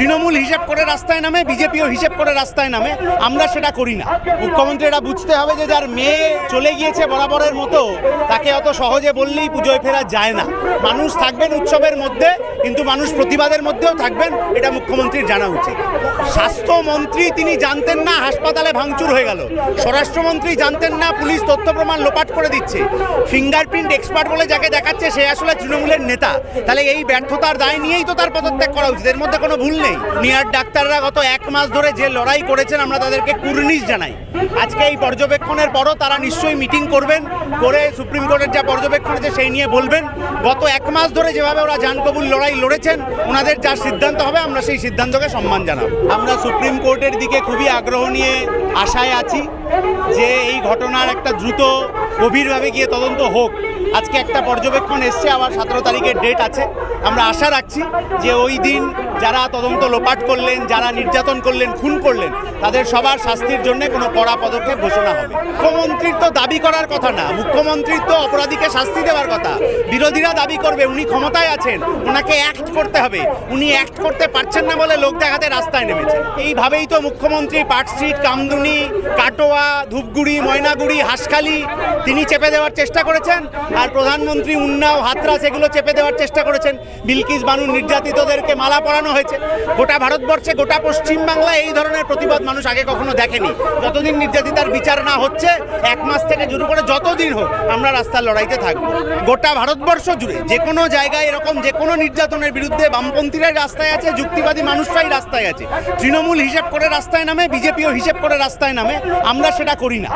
তৃণমূল হিসেব করে রাস্তায় নামে, বিজেপিও হিসেব করে রাস্তায় নামে। আমরা সেটা করি না। মুখ্যমন্ত্রী এটা বুঝতে হবে যে যার মেয়ে চলে গিয়েছে বরাবরের মতো, তাকে অত সহজে বললেই পুজোয় ফেরা যায় না। মানুষ থাকবেন উৎসবের মধ্যে কিন্তু মানুষ প্রতিবাদের মধ্যেও থাকবেন, এটা মুখ্যমন্ত্রীর জানা উচিত। স্বাস্থ্যমন্ত্রী তিনি জানতেন না হাসপাতালে ভাঙচুর হয়ে গেল। স্বরাষ্ট্রমন্ত্রী জানতেন না পুলিশ তথ্য প্রমাণ লোপাট করে দিচ্ছে। ফিঙ্গারপ্রিন্ট এক্সপার্ট বলে যাকে দেখাচ্ছে সে আসলে তৃণমূলের নেতা। তাহলে এই ব্যর্থতার দায় নিয়েই তো তার পদত্যাগ করা উচিত। এর মধ্যে কোনো ভুল নেই। নিয়ার ডাক্তাররা গত এক মাস ধরে যে লড়াই করেছেন, আমরা তাদেরকে কুর্নিশ জানাই। আজকে এই পর্যবেক্ষণের পরও তারা নিশ্চয়ই মিটিং করবেন, করে সুপ্রিম কোর্টের যা পর্যবেক্ষণ আছে সেই নিয়ে বলবেন। গত এক মাস ধরে যেভাবে ওরা জানকবুল লড়াই লড়েছেন, ওনাদের যা সিদ্ধান্ত হবে, আমরা সেই সিদ্ধান্তকে সম্মান জানাব। আমরা সুপ্রিম কোর্টের দিকে খুবই আগ্রহ নিয়ে আশায় আছি যে এই ঘটনার একটা দ্রুত গভীরভাবে গিয়ে তদন্ত হোক। আজকে একটা পর্যবেক্ষণ এসছে, আবার সতেরো তারিখের ডেট আছে। আমরা আশা রাখছি যে ওই দিন যারা তদন্ত লোপাট করলেন, যারা নির্যাতন করলেন, খুন করলেন, তাদের সবার শাস্তির জন্য কোনো কড়া পদক্ষেপ ঘোষণা হবে। মুখ্যমন্ত্রীর তো দাবি করার কথা না, মুখ্যমন্ত্রীর তো অপরাধীকে শাস্তি দেওয়ার কথা। বিরোধীরা দাবি করবে, উনি ক্ষমতায় আছেন, ওনাকে অ্যাক্ট করতে হবে। উনি অ্যাক্ট করতে পারছেন না বলে লোক দেখাতে রাস্তায় নেমেছেন এইভাবেই তো মুখ্যমন্ত্রী পার্ক কামদুনি, কাটোয়া, ধূপগুড়ি, ময়নাগুড়ি, হাঁসখালি, তিনি চেপে দেওয়ার চেষ্টা করেছেন। আর প্রধানমন্ত্রী উন্নাও হাতরাস এগুলো চেপে দেওয়ার চেষ্টা করেছেন। বিলকিস, বানু, নির্যাতিতদেরকে মালা পরানো হয়েছে। গোটা ভারতবর্ষে, গোটা পশ্চিমবাংলায় এই ধরনের প্রতিবাদ মানুষ আগে কখনো দেখেনি। যতদিন নির্যাতিতার বিচার না হচ্ছে, এক মাস থেকে শুরু করে যতদিন হোক আমরা রাস্তার লড়াইতে থাকব। গোটা ভারতবর্ষ জুড়ে যে কোনো জায়গায় এরকম যে কোনো নির্যাতনের বিরুদ্ধে বামপন্থীরাই রাস্তায় আছে, যুক্তিবাদী মানুষরাই রাস্তায় আছে। তৃণমূল হিসেব করে রাস্তায় নামে, বিজেপিও হিসেব করে রাস্তায় নামে, আমরা সেটা করি না।